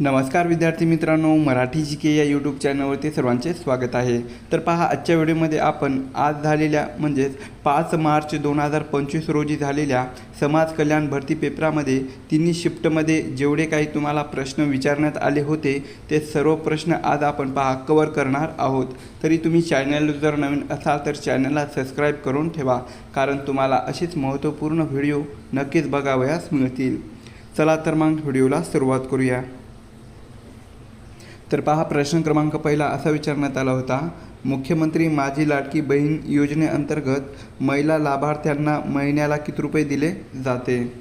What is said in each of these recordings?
नमस्कार विद्यार्थी मित्रांनो मराठी जी के या यूट्यूब चॅनलवरती सर्वांचे स्वागत आहे. तर पहा आजच्या व्हिडिओमध्ये आपण आज झालेल्या म्हणजेच पाच मार्च दोन हजार पंचवीस रोजी झालेल्या समाज कल्याण भरती पेपरामध्ये तिन्ही शिफ्टमध्ये जेवढे काही तुम्हाला प्रश्न विचारण्यात आले होते ते सर्व प्रश्न आज आपण पहा कवर करणार आहोत. तरी तुम्ही चॅनल जर नवीन असाल तर चॅनलला सबस्क्राईब करून ठेवा कारण तुम्हाला अशीच महत्त्वपूर्ण व्हिडिओ नक्कीच बघावयास मिळतील. चला तर मग व्हिडिओला सुरुवात करूया. तर पहा प्रश्न क्रमांक पहिला असा विचारण्यात आला होता. मुख्यमंत्री माझी लाडकी बहीण योजनेअंतर्गत महिला लाभार्थ्यांना महिन्याला किती रुपये दिले जाते?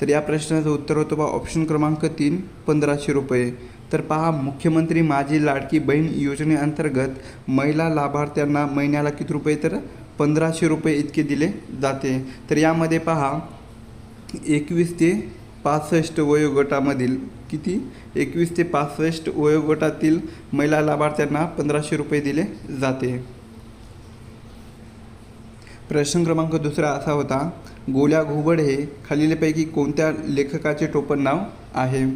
तर या प्रश्नाचं उत्तर होतं बा ऑप्शन क्रमांक तीन पंधराशे रुपये. तर पहा मुख्यमंत्री माझी लाडकी बहीण योजनेअंतर्गत महिला लाभार्थ्यांना महिन्याला किती रुपये तर पंधराशे रुपये इतके दिले जाते. तर यामध्ये पहा एकवीस ते पासष्ट वयोगटामधील किती? एकवीस ते पासष्ट वयोगटातील महिला लाभार्थ्यांना पंधराशे रुपये दिले जाते. प्रश्न क्रमांक दुसरा असा होता गोल्या घुबड हे खालीलपैकी कोणत्या लेखकाचे टोपण नाव आहे?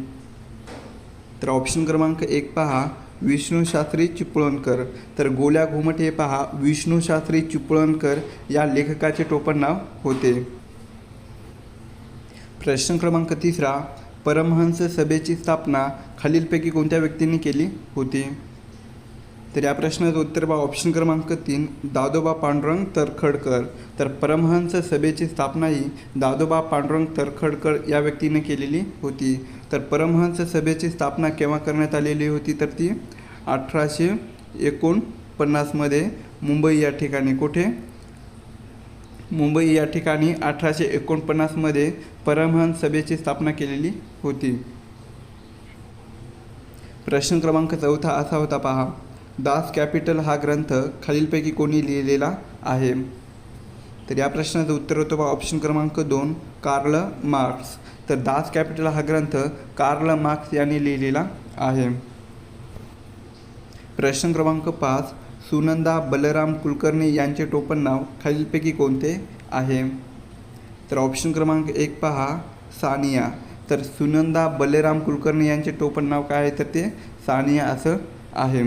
तर ऑप्शन क्रमांक एक पहा विष्णूशास्त्री चिपळणकर चिपळूणकर. तर गोल्या घुमट हे पहा विष्णूशास्त्री चिपळणकर चिपळूणकर या लेखकाचे टोपण नाव होते. प्रश्न क्रमांक तिसरा परमहंस सभेची स्थापना खालीलपैकी कोणत्या व्यक्तींनी केली होती? तर या प्रश्नाचं उत्तर बा ऑप्शन क्रमांक तीन दादोबा पांडुरंग तरखडकर. तर परमहंस सभेची स्थापना ही दादोबा पांडुरंग तरखडकर या व्यक्तीने केलेली होती. तर परमहंस सभेची स्थापना केव्हा करण्यात आलेली होती? तर ती अठराशे एकोणपन्नासमध्ये मुंबई या ठिकाणी. कुठे? मुंबई या ठिकाणी अठराशे एकोणपन्नासमध्ये परमहंस सभेची स्थापना केलेली होती. प्रश्न क्रमांक चौथा असा होता पहा. दास कॅपिटल हा ग्रंथ खालीलपैकी कोणी लिहिलेला आहे? तर या प्रश्नाचं उत्तर होतं बा ऑप्शन क्रमांक दोन कार्ल मार्क्स. तर दास कॅपिटल हा ग्रंथ कार्ल मार्क्स यांनी लिहिलेला आहे. प्रश्न क्रमांक पाच सुनंदा बलराम कुलकर्णी यांचे टोपण नाव खालीलपैकी कोणते आहे? तर ऑप्शन क्रमांक एक पहा सानिया. तर सुनंदा बलराम कुलकर्णी यांचे टोपण नाव काय आहे? तर ते सानिया असं आहे.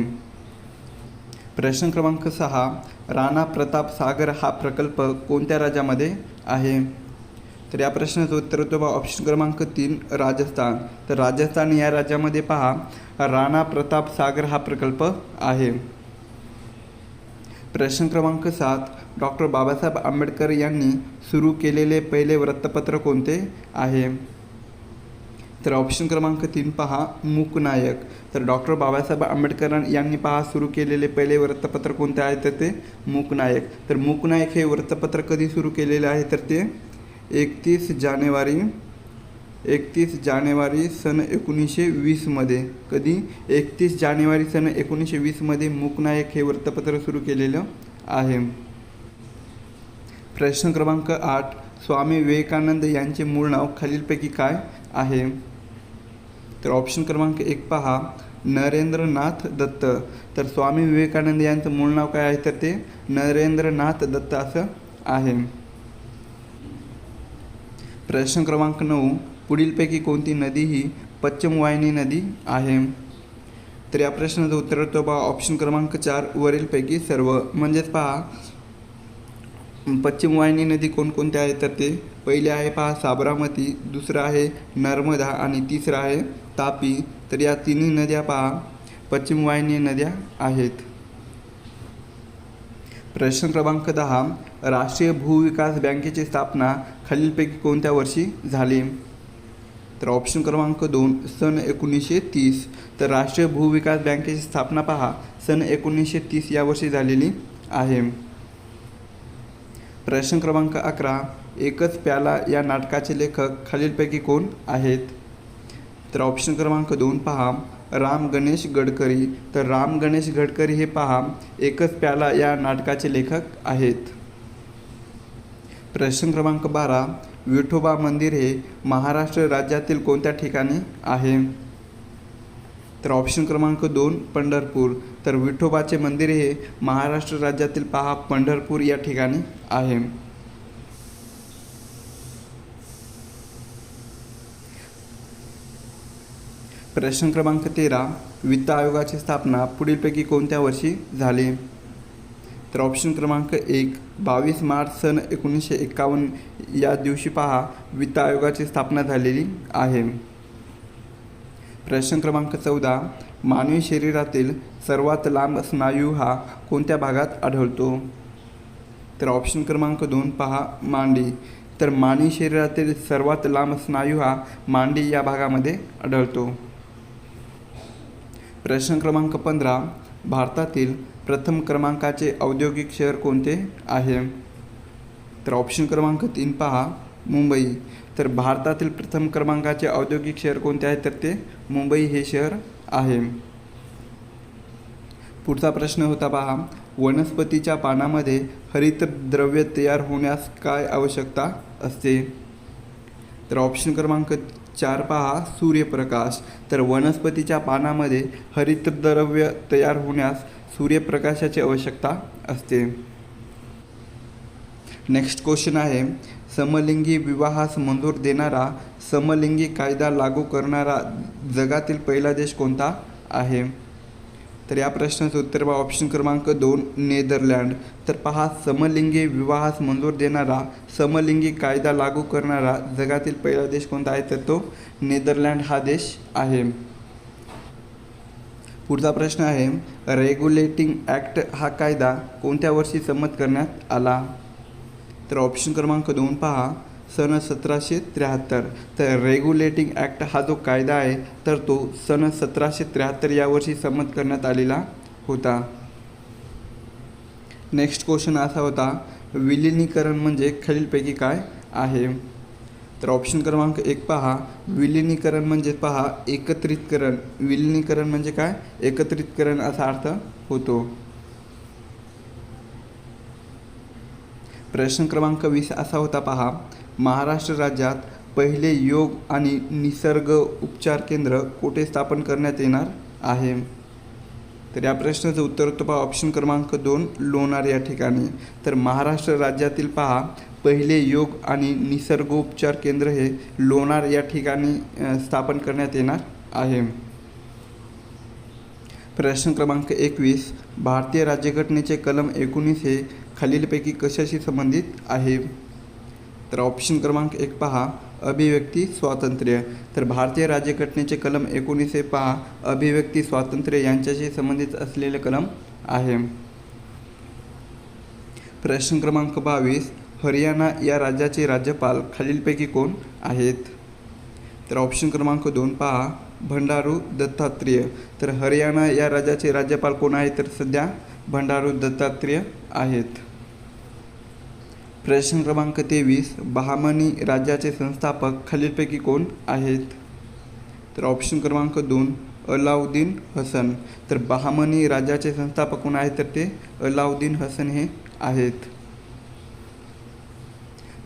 प्रश्न क्रमांक सहा राणा प्रताप सागर हा प्रकल्प कोणत्या राज्यामध्ये आहे? तर या प्रश्नाचं उत्तर होतं बा ऑप्शन क्रमांक तीन राजस्थान. तर राजस्थान या राज्यामध्ये पहा राणा प्रताप सागर हा प्रकल्प आहे. प्रश्न क्रमांक सात डॉक्टर बाबासाहेब आंबेडकर यांनी सुरू केलेले पहिले वृत्तपत्र कोणते आहे? तर ऑप्शन क्रमांक तीन पहा मूकनायक तर डॉक्टर बाबासाहेब आंबेडकर यांनी पहा सुरू केलेले पहिले वृत्तपत्र कोणते आहे? तर ते मूकनायक तर मूकनायक हे वृत्तपत्र कधी सुरू केलेले आहे? तर ते एकतीस जानेवारी एकतीस जानेवारी सन एकोणीसशे वीसमध्ये कधी? एकतीस जानेवारी सन एकोणीसशे वीसमध्ये मूकनायक हे वृत्तपत्र सुरू केलेलं आहे. प्रश्न क्रमांक आठ. स्वामी विवेकानंद यांचे मूळ नाव खालीलपैकी काय आहे? तर ऑप्शन क्रमांक एक पहा. नरेंद्रनाथ दत्त. तर स्वामी विवेकानंद यांचं मूळ नाव काय आहे? तर ते नरेंद्रनाथ दत्त असं आहे. प्रश्न क्रमांक नऊ. पुढीलपैकी कोणती नदी ही पश्चिम वाहिनी नदी आहे? तर या प्रश्नाचं उत्तर तो पहा. ऑप्शन क्रमांक चार वरीलपैकी सर्व. म्हणजेच पहा पश्चिम वाहिनी नदी कोणकोणत्या आहेत तर ते पहिले आहे पहा साबरामती दुसरं आहे नर्मदा आणि तिसरं आहे तापी. तर या तिन्ही नद्या पहा पश्चिम वाहिनी नद्या आहेत. प्रश्न क्रमांक दहा राष्ट्रीय भूविकास बँकेची स्थापना खालीलपैकी कोणत्या वर्षी झाली? तर ऑप्शन क्रमांक दोन सन एकोणीसशे तीस. तर राष्ट्रीय भूविकास बँकेची स्थापना पहा. सन एकोणीसशे तीस या वर्षी झालेली आहे. प्रश्न क्रमांक अकरा. एकच प्याला या नाटकाचे लेखक खालीलपैकी कोण आहेत? तर ऑप्शन क्रमांक दोन पहा. राम गणेश गडकरी. तर राम गणेश गडकरी हे पहा. एकच प्याला या नाटकाचे लेखक आहेत. प्रश्न क्रमांक बारा. विठोबा मंदिर हे महाराष्ट्र राज्यातील कोणत्या ठिकाणी आहे? तर ऑप्शन क्रमांक दोन पंढरपूर. तर विठोबाचे मंदिर हे महाराष्ट्र राज्यातील पहा पंढरपूर या ठिकाणी आहे. प्रश्न क्रमांक तेरा वित्त आयोगाची स्थापना पुढीलपैकी कोणत्या वर्षी झाली? तर ऑप्शन क्रमांक एक बावीस मार्च सन एकोणीसशे एक्कावन्न या दिवशी पहा वित्त आयोगाची स्थापना झालेली आहे. प्रश्न क्रमांक चौदा मानवी शरीरातील सर्वात लांब स्नायू हा कोणत्या भागात आढळतो? तर ऑप्शन क्रमांक दोन पहा मांडी. तर मानवी शरीरातील सर्वात लांब स्नायू हा मांडी या भागामध्ये आढळतो. प्रश्न क्रमांक पंधरा भारतातील प्रथम क्रमांकाचे औद्योगिक शहर कोणते आहे? तर ऑप्शन क्रमांक तीन पहा मुंबई. तर भारतातील प्रथम क्रमांकाचे औद्योगिक शहर कोणते आहे? तर ते मुंबई हे शहर आहे. पुढचा प्रश्न होता पहा वनस्पतीच्या पानामध्ये हरितद्रव्य तयार होण्यास काय आवश्यकता असते? तर ऑप्शन क्रमांक चार पहा सूर्यप्रकाश. तर वनस्पतीच्या पानामध्ये हरितद्रव्य तयार होण्यास सूर्यप्रकाशाची आवश्यकता असते. नेक्स्ट क्वेश्चन आहे समलिंगी विवाहास मंजूर देणारा समलिंगी कायदा लागू करणारा जगातील पहिला देश कोणता आहे? तर या प्रश्नाचं उत्तर बा ऑप्शन क्रमांक दोन नेदरलँड. तर पहा समलिंगी विवाहास मंजूर देणारा समलिंगी कायदा लागू करणारा जगातील पहिला देश कोणता आहे? तर तो नेदरलँड हा देश आहे. पुढचा प्रश्न आहे रेग्युलेटिंग ॲक्ट हा कायदा कोणत्या वर्षी संमत करण्यात आला? तर ऑप्शन क्रमांक दोन पहा सन सतराशे त्र्याहत्तर. तर रेग्युलेटिंग ॲक्ट हा जो कायदा आहे तर तो सन सतराशे त्र्याहत्तर या वर्षी संमत करण्यात आलेला होता. नेक्स्ट क्वेश्चन असा होता विलिनीकरण म्हणजे खालीलपैकी काय आहे? तर ऑप्शन क्रमांक एक पहा. विलिनीकरण म्हणजे पहा एकत्रितकरण. विलिनीकरण म्हणजे काय? एकत्रितकरण असा अर्थ होतो. प्रश्न क्रमांक वीस असा होता पहा. महाराष्ट्र राज्यात पहिले योग आणि निसर्ग उपचार केंद्र कुठे स्थापन करण्यात येणार आहे? तर या प्रश्नाचं उत्तर होतं पहा ऑप्शन क्रमांक दोन लोणार या ठिकाणी. तर महाराष्ट्र राज्यातील पहा पहिले योग आणि निसर्गोपचार केंद्र हे लोणार या ठिकाणी स्थापन करण्यात येणार आहे. प्रश्न क्रमांक एकवीस भारतीय राज्यघटनेचे कलम एकोणीस हे खालीलपैकी कशाशी संबंधित आहे? तर ऑप्शन क्रमांक एक पहा अभिव्यक्ती स्वातंत्र्य. तर भारतीय राज्यघटनेचे कलम एकोणीस हे पहा अभिव्यक्ती स्वातंत्र्य यांच्याशी संबंधित असलेले कलम आहे. प्रश्न क्रमांक बावीस हरियाणा या राज्याचे राज्यपाल खालीलपैकी कोण आहेत? तर ऑप्शन क्रमांक दोन पहा भंडारू दत्तात्रेय. तर हरियाणा या राज्याचे राज्यपाल कोण आहेत? तर सध्या भंडारू दत्तात्रेय आहेत. प्रश्न क्रमांक तेवीस बहामनी राज्याचे संस्थापक खालीलपैकी कोण आहेत? तर ऑप्शन क्रमांक दोन अलाउद्दीन हसन. तर बहामनी राज्याचे संस्थापक कोण आहेत? तर ते अलाउद्दीन हसन हे आहेत.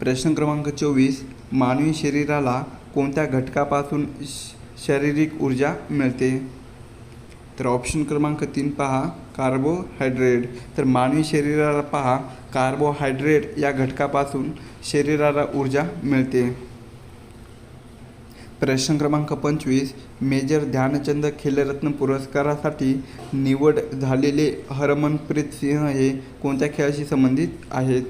प्रश्न क्रमांक चोवीस मानवी शरीराला कोणत्या घटकापासून श- शारीरिक ऊर्जा मिळते? तर ऑप्शन क्रमांक तीन पहा कार्बोहायड्रेट तर मानवी शरीराला पहा कार्बोहायड्रेट या घटकापासून शरीराला ऊर्जा मिळते. प्रश्न क्रमांक पंचवीस मेजर ध्यानचंद खेलरत्न पुरस्कारासाठी निवड झालेले हरमनप्रीत सिंह हे कोणत्या खेळाशी संबंधित आहेत?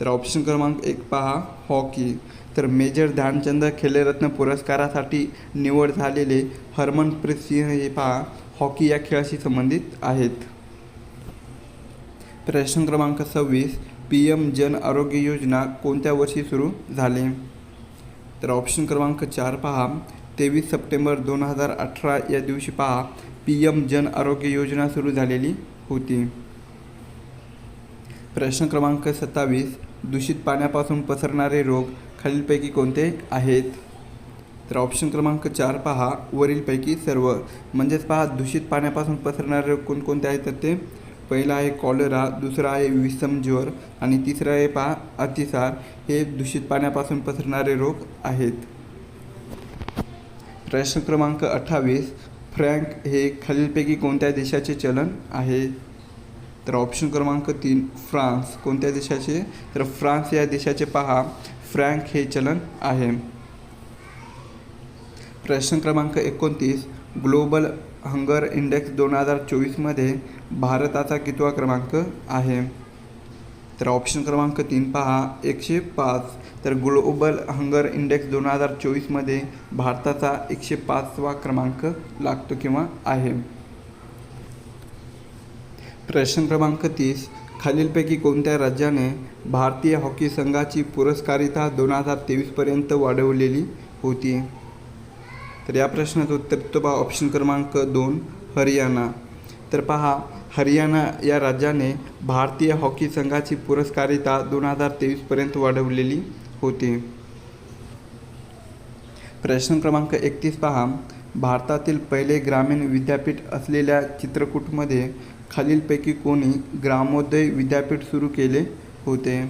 तर ऑप्शन क्रमांक एक पहा हॉकी तर मेजर ध्यानचंद खेलरत्न पुरस्कारासाठी निवड झालेले हरमनप्रीत सिंह हे पहा हॉकी या खेळाशी संबंधित आहेत. प्रश्न क्रमांक सव्वीस पी एम जन आरोग्य योजना कोणत्या वर्षी सुरू झाले? तर ऑप्शन क्रमांक चार पहा तेवीस सप्टेंबर दोन हजार अठरा या दिवशी पहा पी एम जन आरोग्य योजना सुरू झालेली होती. प्रश्न क्रमांक सत्तावीस दूषित पाण्यापासून पसरणारे रोग खालीलपैकी कोणते आहेत? तर ऑप्शन क्रमांक चार पहा. वरीलपैकी सर्व. म्हणजेच पहा दूषित पाण्यापासून पसरणारे रोग कोणकोणते आहेत? तर ते पहिला आहे कॉलरा दुसरा आहे विषम ज्वर आणि तिसरा आहे पहा अतिसार. हे दूषित पाण्यापासून पसरणारे रोग आहेत. प्रश्न क्रमांक अठ्ठावीस. फ्रँक हे खालीलपैकी कोणत्या देशाचे चलन आहे? तर ऑप्शन क्रमांक तीन फ्रान्स. कोणत्या देशाचे? तर फ्रान्स या देशाचे पहा. फ्रँक हे चलन आहे. प्रश्न क्रमांक एकोणतीस. ग्लोबल हंगर इंडेक्स दोन हजार चोवीसमध्ये भारताचा कितवा क्रमांक आहे? तर ऑप्शन क्रमांक तीन पहा. एकशे पाच. तर ग्लोबल हंगर इंडेक्स दोन हजार चोवीसमध्ये भारताचा एकशे पाचवा क्रमांक लागतो किंवा आहे. प्रश्न क्रमांक तीस. खालीलपैकी कोणत्या राज्याने भारतीय हॉकी संघाची पुरस्कारिता दोन हजार तेवीसपर्यंत वाढवलेली होती? तर या प्रश्नाचं उत्तर तो पहा ऑप्शन क्रमांक दोन हरियाणा. तर पहा हरियाणा या राज्याने भारतीय हॉकी संघाची पुरस्कारिता दोन हजार तेवीसपर्यंत वाढवलेली होती. प्रश्न क्रमांक एकतीस पहा. भारतातील पहिले ग्रामीण विद्यापीठ असलेल्या चित्रकूटमध्ये खालीलपैकी कोणी ग्रामोदय विद्यापीठ सुरू केले होते.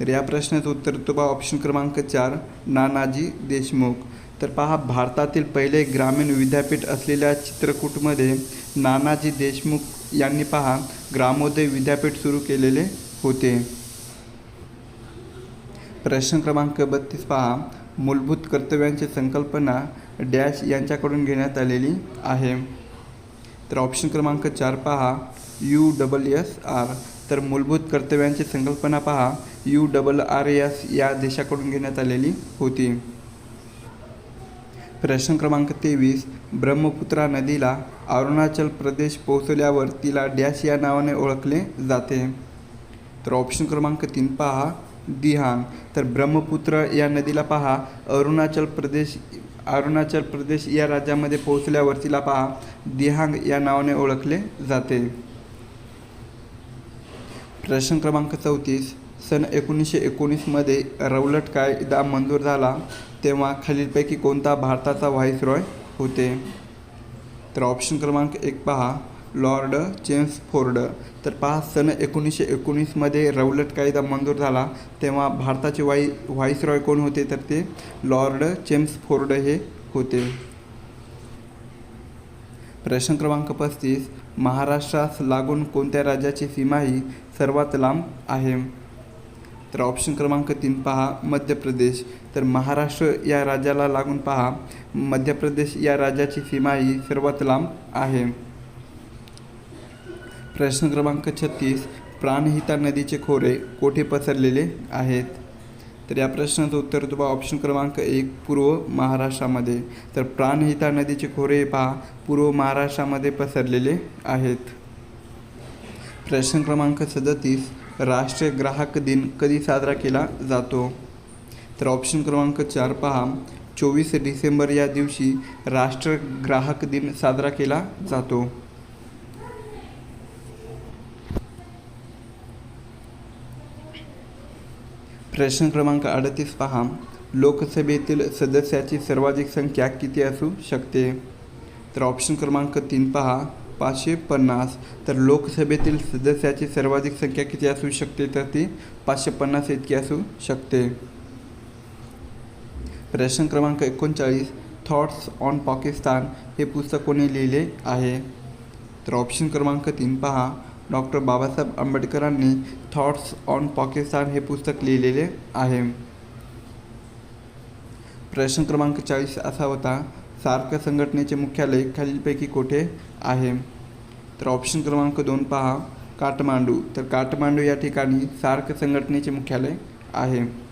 तर या प्रश्नाचं उत्तर तो पहा ऑप्शन क्रमांक चार नानाजी देशमुख. तर पहा भारतातील पहिले ग्रामीण विद्यापीठ असलेल्या चित्रकूटमध्ये नानाजी देशमुख यांनी पहा ग्रामोदय विद्यापीठ सुरू केलेले होते. प्रश्न क्रमांक बत्तीस पहा मूलभूत कर्तव्यांची संकल्पना डॅश यांच्याकडून घेण्यात आलेली आहे. तर ऑप्शन क्रमांक चार पहा यू डबल एस आर तर मूलभूत कर्तव्यांची संकल्पना पहा यू डबल आर एस या देशाकडून घेण्यात आलेली होती. प्रश्न क्रमांक तेवीस ब्रह्मपुत्रा नदीला अरुणाचल प्रदेश पोहोचल्यावर तिला डॅश या नावाने ओळखले जाते. तर ऑप्शन क्रमांक तीन पहा दिहांग तर ब्रह्मपुत्र या नदीला पहा अरुणाचल प्रदेश अरुणाचल प्रदेश या राज्यामध्ये पोहोचल्यावर तिला पहा दिहांग या नावाने ओळखले जाते. प्रश्न क्रमांक चौतीस सन एकोणीसशे एकोणीसमध्ये रौलट कायदा मंजूर झाला तेव्हा खालीलपैकी कोणता भारताचा व्हाईसरॉय होते? तर ऑप्शन क्रमांक एक पहा लॉर्ड चेम्सफोर्ड तर पहा सन एकोणीसशे एकोणीसमध्ये रौलट कायदा मंजूर झाला. तेव्हा भारताचे वाई व्हाईसरॉय कोण होते? तर ते लॉर्ड चेम्सफोर्ड हे होते. प्रश्न क्रमांक पस्तीस. महाराष्ट्रास लागून कोणत्या राज्याची सीमा ही सर्वात लांब आहे? तर ऑप्शन क्रमांक तीन पहा मध्य प्रदेश. तर महाराष्ट्र या राज्याला लागून पहा मध्य प्रदेश या राज्याची सीमा ही सर्वात लांब आहे. प्रश्न क्रमांक छत्तीस प्राणहिता नदीचे खोरे कोठे पसरलेले आहेत? तर या प्रश्नाचं उत्तर तुम्हाला ऑप्शन क्रमांक एक पूर्व महाराष्ट्रामध्ये. तर प्राणहिता नदीचे खोरे हे पहा पूर्व महाराष्ट्रामध्ये पसरलेले आहेत. प्रश्न क्रमांक सदतीस राष्ट्रीय ग्राहक दिन कधी साजरा केला जातो? तर ऑप्शन क्रमांक चार पहा चोवीस डिसेंबर या दिवशी राष्ट्र ग्राहक दिन साजरा केला जातो. प्रश्न क्रमांक अडतीस पहा. लोकसभेतील सदस्याची सर्वाधिक संख्या किती असू शकते? तर ऑप्शन क्रमांक तीन पहा. पाचशे पन्नास. तर लोकसभेतील सदस्याची सर्वाधिक संख्या किती असू शकते? तर ती पाचशे पन्नास इतकी असू शकते. प्रश्न क्रमांक एकोणचाळीस. थॉट्स ऑन पाकिस्तान हे पुस्तक कोणी लिहिले आहे? तर ऑप्शन क्रमांक तीन पहा. डॉक्टर बाबासाहेब आंबेडकरांनी थॉट्स ऑन पाकिस्तान हे पुस्तक लिहिलेले आहे. प्रश्न क्रमांक चाळीस असा होता सार्क संघटनेचे मुख्यालय खालीलपैकी कोठे आहे? तर ऑप्शन क्रमांक दोन पहा काठमांडू. तर काठमांडू या ठिकाणी सार्क संघटनेचे मुख्यालय आहे.